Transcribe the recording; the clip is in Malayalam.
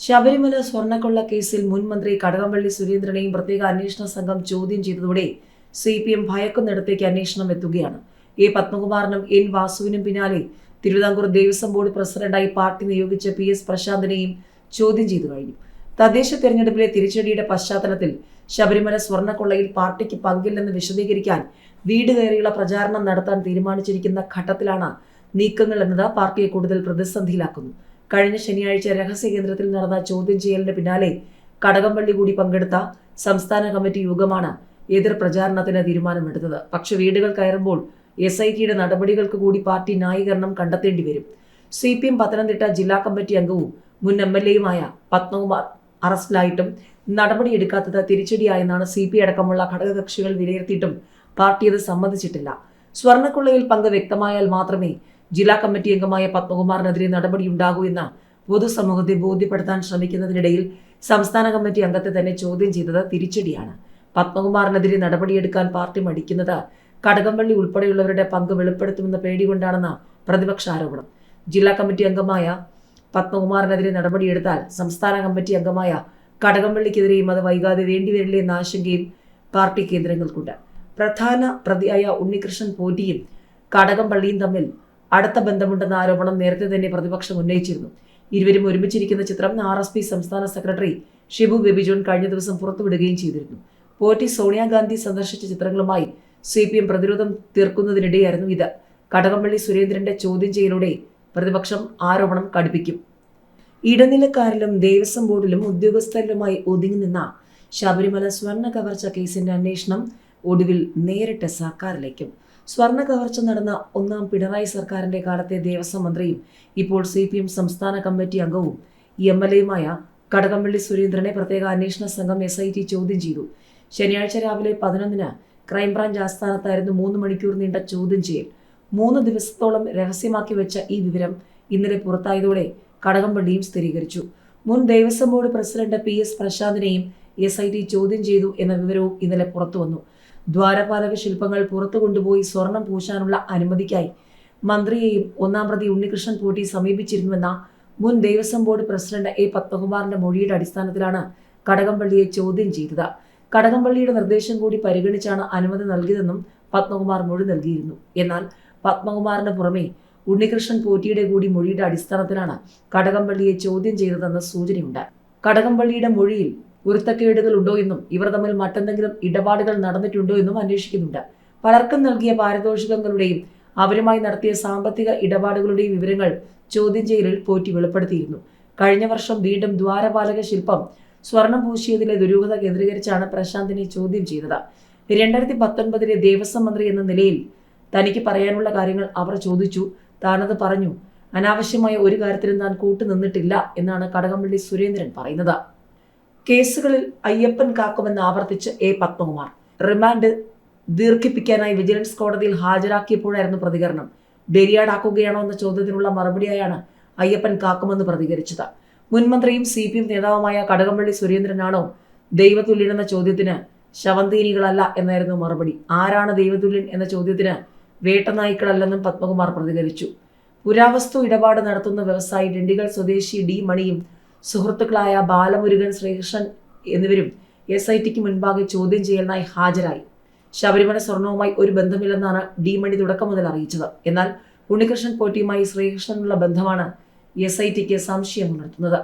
ശബരിമല സ്വർണക്കൊള്ള കേസിൽ മുൻ മന്ത്രി കടകംപള്ളി സുരേന്ദ്രനെയും പ്രത്യേക അന്വേഷണ സംഘം ചോദ്യം ചെയ്തതോടെ സി പി എം ഭയക്കുന്നിടത്തേക്ക് അന്വേഷണം എത്തുകയാണ്. എ പത്മകുമാറിനും എൻ വാസുവിനും പിന്നാലെ തിരുവിതാംകൂർ ദേവസ്വം ബോർഡ് പ്രസിഡന്റായി പാർട്ടി നിയോഗിച്ച പി എസ് പ്രശാന്തിനെയും ചോദ്യം ചെയ്തു കഴിഞ്ഞു. തദ്ദേശ തെരഞ്ഞെടുപ്പിലെ തിരിച്ചടിയുടെ പശ്ചാത്തലത്തിൽ ശബരിമല സ്വർണക്കൊള്ളയിൽ പാർട്ടിക്ക് പങ്കില്ലെന്ന് വിശദീകരിക്കാൻ വീട് കയറിയുള്ള പ്രചാരണം നടത്താൻ തീരുമാനിച്ചിരിക്കുന്ന ഘട്ടത്തിലാണ് നീക്കങ്ങൾ എന്നത് പാർട്ടിയെ കൂടുതൽ പ്രതിസന്ധിയിലാക്കുന്നു. കഴിഞ്ഞ ശനിയാഴ്ച രഹസ്യ കേന്ദ്രത്തിൽ നടന്ന ചോദ്യം ചെയ്യലിന് പിന്നാലെ കടകംപള്ളി കൂടി പങ്കെടുത്ത സംസ്ഥാന കമ്മിറ്റി യോഗമാണ് എതിർ പ്രചാരണത്തിന് തീരുമാനമെടുത്തത്. പക്ഷെ വീടുകൾ കയറുമ്പോൾ എസ് ഐ ടിയുടെ നടപടികൾക്ക് കൂടി പാർട്ടി ന്യായീകരണം കണ്ടെത്തേണ്ടി വരും. സി പി എം പത്തനംതിട്ട ജില്ലാ കമ്മിറ്റി അംഗവും മുൻ എം എൽ എയുമായ പത്മകുമാർ അറസ്റ്റിലായിട്ടും നടപടിയെടുക്കാത്തത് തിരിച്ചടിയായെന്നാണ് സി പി അടക്കമുള്ള ഘടകകക്ഷികൾ വിലയിരുത്തിയിട്ടും പാർട്ടി അത് സമ്മതിച്ചിട്ടില്ല. സ്വർണക്കൊള്ളയിൽ പങ്ക് വ്യക്തമായാൽ മാത്രമേ ജില്ലാ കമ്മിറ്റി അംഗമായ പത്മകുമാറിനെതിരെ നടപടിയുണ്ടാകൂ എന്ന് പൊതുസമൂഹത്തെ ബോധ്യപ്പെടുത്താൻ ശ്രമിക്കുന്നതിനിടയിൽ സംസ്ഥാന കമ്മിറ്റി അംഗത്തെ തന്നെ ചോദ്യം ചെയ്തത് തിരിച്ചടിയാണ്. പത്മകുമാറിനെതിരെ നടപടിയെടുക്കാൻ പാർട്ടി മടിക്കുന്നത് കടകംപള്ളി ഉൾപ്പെടെയുള്ളവരുടെ പങ്ക് വെളിപ്പെടുത്തുമെന്ന പേടികൊണ്ടാണെന്ന പ്രതിപക്ഷ ആരോപണം. ജില്ലാ കമ്മിറ്റി അംഗമായ പത്മകുമാറിനെതിരെ നടപടിയെടുത്താൽ സംസ്ഥാന കമ്മിറ്റി അംഗമായ കടകംപള്ളിക്കെതിരെയും അത് വൈകാതെ വേണ്ടിവരില്ലേ എന്ന ആശങ്കയും പാർട്ടി കേന്ദ്രങ്ങൾക്കുണ്ട്. പ്രധാന പ്രതിയായ ഉണ്ണികൃഷ്ണൻ പോറ്റിയും കടകംപള്ളിയും തമ്മിൽ അടുത്ത ബന്ധമുണ്ടെന്ന ആരോപണം നേരത്തെ തന്നെ പ്രതിപക്ഷം ഉന്നയിച്ചിരുന്നു. ഇരുവരും ഒരുമിച്ചിരിക്കുന്ന ചിത്രം ആർ എസ് പി സംസ്ഥാന സെക്രട്ടറി ഷിബു ബേബി ജോൺ കഴിഞ്ഞ ദിവസം പുറത്തുവിടുകയും ചെയ്തിരുന്നു. പോറ്റി സോണിയാഗാന്ധി സന്ദർശിച്ച ചിത്രങ്ങളുമായി സി പി എം പ്രതിരോധം തീർക്കുന്നതിനിടെയായിരുന്നു ഇത്. കടകംപള്ളി സുരേന്ദ്രന്റെ ചോദ്യം ചെയ്യലോടെ പ്രതിപക്ഷം ആരോപണം കടുപ്പിക്കും. ഇടനിലക്കാരിലും ദേവസ്വം ബോർഡിലും ഉദ്യോഗസ്ഥരിലുമായി ഒതുങ്ങി നിന്ന ശബരിമല സ്വർണ കവർച്ച കേസിന്റെ അന്വേഷണം ഒടുവിൽ നേരിട്ട് സർക്കാരിലേക്കും. സ്വർണ കവർച്ച നടന്ന ഒന്നാം പിണറായി സർക്കാരിന്റെ കാലത്തെ ദേവസ്വം മന്ത്രിയും ഇപ്പോൾ സി പി എം സംസ്ഥാന കമ്മിറ്റി അംഗവും എം എൽ എയുമായ കടകംപള്ളി സുരേന്ദ്രനെ പ്രത്യേക അന്വേഷണ സംഘം എസ് ഐ ടി ചോദ്യം ചെയ്തു. ശനിയാഴ്ച രാവിലെ പതിനൊന്നിന് ക്രൈംബ്രാഞ്ച് ആസ്ഥാനത്തായിരുന്നു മൂന്ന് മണിക്കൂർ നീണ്ട ചോദ്യം ചെയ്യൽ. മൂന്ന് ദിവസത്തോളം രഹസ്യമാക്കി വെച്ച ഈ വിവരം ഇന്നലെ പുറത്തായതോടെ കടകംപള്ളിയും സ്ഥിരീകരിച്ചു. മുൻ Devaswom board president P S പ്രശാന്തിനെയും S I T ചോദ്യം ചെയ്തു എന്ന വിവരവും ഇന്നലെ പുറത്തുവന്നു. ദ്വാരപാലക ശില്പങ്ങൾ പുറത്തു കൊണ്ടുപോയി സ്വർണം പൂശാനുള്ള അനുമതിക്കായി മന്ത്രിയെയും ഒന്നാം പ്രതി ഉണ്ണികൃഷ്ണൻ പൂട്ടി സമീപിച്ചിരുന്നുവെന്ന മുൻ ദേവസ്വം ബോർഡ് പ്രസിഡന്റ് എ പത്മകുമാറിന്റെ മൊഴിയുടെ അടിസ്ഥാനത്തിലാണ് കടകംപള്ളിയെ ചോദ്യം ചെയ്തത്. കടകംപള്ളിയുടെ നിർദ്ദേശം കൂടി പരിഗണിച്ചാണ് അനുമതി നൽകിയതെന്നും പത്മകുമാർ മൊഴി നൽകിയിരുന്നു. എന്നാൽ പത്മകുമാറിന് പുറമെ ഉണ്ണികൃഷ്ണൻ പോറ്റിയുടെ കൂടി മൊഴിയുടെ അടിസ്ഥാനത്തിലാണ് കടകംപള്ളിയെ ചോദ്യം ചെയ്തതെന്ന സൂചനയുണ്ട്. കടകംപള്ളിയുടെ മൊഴിയിൽ പൊരുത്തക്കേടുകൾ ഉണ്ടോ എന്നും ഇവർ തമ്മിൽ മറ്റെന്തെങ്കിലും ഇടപാടുകൾ നടന്നിട്ടുണ്ടോ എന്നും അന്വേഷിക്കുന്നുണ്ട്. പലർക്കും നൽകിയ പാരിതോഷികങ്ങളുടെയും അവരുമായി നടത്തിയ സാമ്പത്തിക ഇടപാടുകളുടെയും വിവരങ്ങൾ ചോദ്യം ചെയ്യലിൽ പോറ്റി വെളിപ്പെടുത്തിയിരുന്നു. കഴിഞ്ഞ വർഷം വീണ്ടും ദ്വാരപാലക ശില്പം സ്വർണം പൂശിയതിലെ ദുരൂഹത കേന്ദ്രീകരിച്ചാണ് പ്രശാന്തിനെ ചോദ്യം ചെയ്തത്. രണ്ടായിരത്തി പത്തൊൻപതിലെ ദേവസ്വം മന്ത്രി എന്ന നിലയിൽ തനിക്ക് പറയാനുള്ള കാര്യങ്ങൾ അവർ ചോദിച്ചു. താനത് പറഞ്ഞു അനാവശ്യമായ ഒരു കാര്യത്തിലും താൻ കൂട്ടുനിന്നിട്ടില്ല എന്നാണ് കടകംപള്ളി സുരേന്ദ്രൻ പറയുന്നത്. കേസുകളിൽ അയ്യപ്പൻ കാക്കുമെന്ന് ആവർത്തിച്ച് എ പത്മകുമാർ. റിമാൻഡ് ദീർഘിപ്പിക്കാനായി വിജിലൻസ് കോടതിയിൽ ഹാജരാക്കിയപ്പോഴായിരുന്നു പ്രതികരണം. ബലിയാടാക്കുകയാണോ എന്ന ചോദ്യത്തിനുള്ള മറുപടിയായാണ് അയ്യപ്പൻ കാക്കുമെന്ന് പ്രതികരിച്ചത്. മുൻമന്ത്രിയും സി പി എം നേതാവുമായ കടകംപള്ളി സുരേന്ദ്രനാണോ ദൈവതുല്യൻ എന്ന ചോദ്യത്തിന് ശവന്തീനികളല്ല എന്നായിരുന്നു മറുപടി. ആരാണ് ദൈവതുല്യൻ എന്ന ചോദ്യത്തിന് വേട്ടനായ്ക്കളല്ലെന്നും പത്മകുമാർ പ്രതികരിച്ചു. പുരാവസ്തു ഇടപാട് നടത്തുന്ന വ്യവസായി ഡിണ്ടിഗൽ സ്വദേശി ഡി മണിയും സുഹൃത്തുക്കളായ ബാലമുരുകൻ ശ്രീകൃഷ്ണൻ എന്നിവരും എസ് ഐ ടിക്ക് മുൻപാകെ ചോദ്യം ചെയ്യലിനായി ഹാജരായി. ശബരിമല സ്വർണവുമായി ഒരു ബന്ധമില്ലെന്നാണ് ഡി മണി തുടക്കം മുതൽ അറിയിച്ചത്. എന്നാൽ ഉണ്ണികൃഷ്ണൻ പോറ്റിയുമായി ശ്രീകൃഷ്ണനുള്ള ബന്ധമാണ് എസ് ഐ ടിക്ക് സംശയമുണർത്തുന്നത്